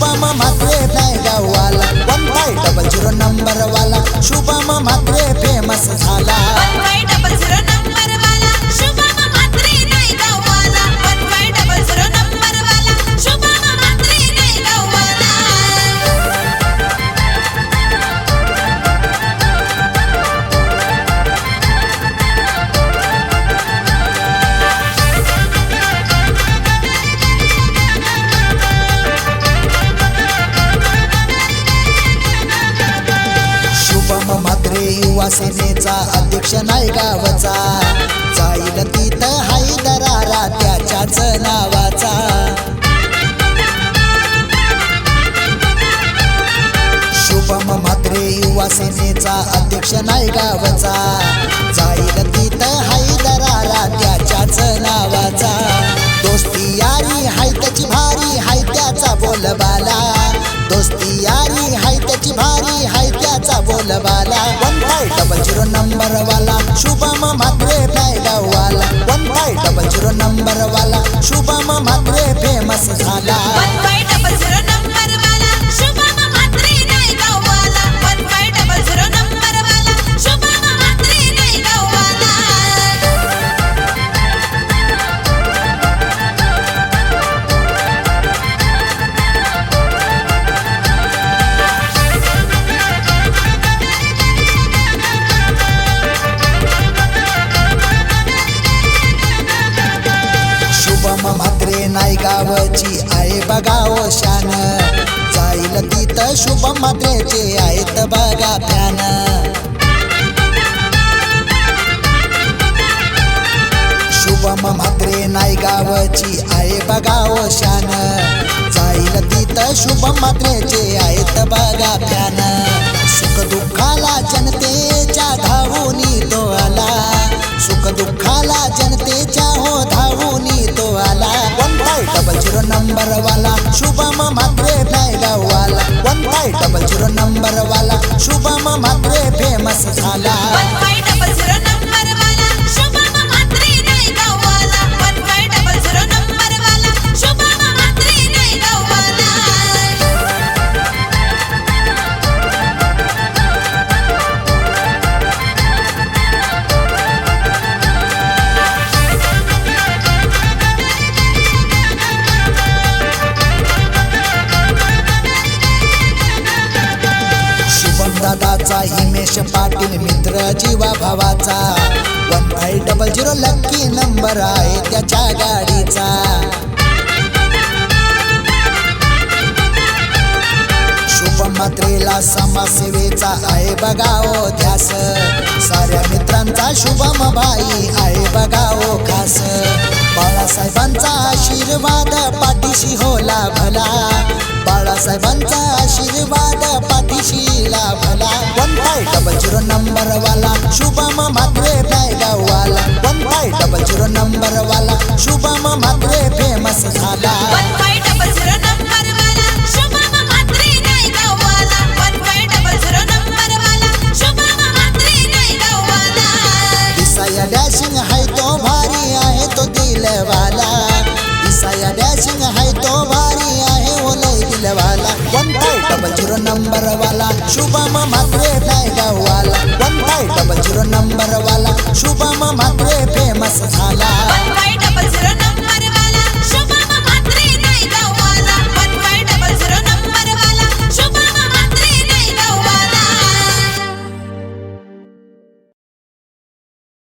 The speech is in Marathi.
शुभम म्हात्रे शिवसेनेचा अध्यक्ष नाही गावचा. जाईल तिथं हाय दरारा त्याच्याच नावाचा. शुभम म्हात्रे युवा सेनेचा अध्यक्ष नायगावचा जाईल तिथं हाय दरारा त्याच्याच नावाचा. दोस्ती यारी हाय त्याची भारी हाय त्याचा बोलबाला. दोस्ती यारी हाय त्याची भारी हाय त्याचा बोलबाला. नंबर वाला शुभम मात्रे म्हात्रे वाला one five double zero number वाला शुभम मात्रे फेमस झाला गावची आहे बघाव शान. जाईल तिथं शुभम मात्रेचे आहेत बघा फॅन. शुभम मात्रे नाही गावची आहे बघाव शान. जाईल तिथं शुभम मात्रेचे आहेत बघा फॅन. सुख दुःखाला जनते डबल झिरो नंबर वाला Shubham Mhatre नायगाववाला one five double zero number वाला शुभम म्हात्रे फेमस झाला शुभम हिमेश पाटील मित्र जीवा भावाचा one five double zero lucky number आहे त्याच्या गाडीचा. शुभम मात्रेला समाजसेवेचा आहे बघाओ ध्यास. साऱ्या मित्रांचा शुभम भाई आहे बघाओ खास. बाळासाहेबांचा आशीर्वाद पाठीशी होला भला. Shubham Mhatre one five double zero number वाला. शुभम म्हात्रे फेमस झाला. डॅशिंग हाय तो भारी आहे तो दिलवाला. ईसाया डॅशिंग हाय तो भारी आहे ओ लय दिलवाला. One five double zero number वाला. शुभम म्हात्रे नायगाववाला वन शुभम म्हात्रे फेमस झाला.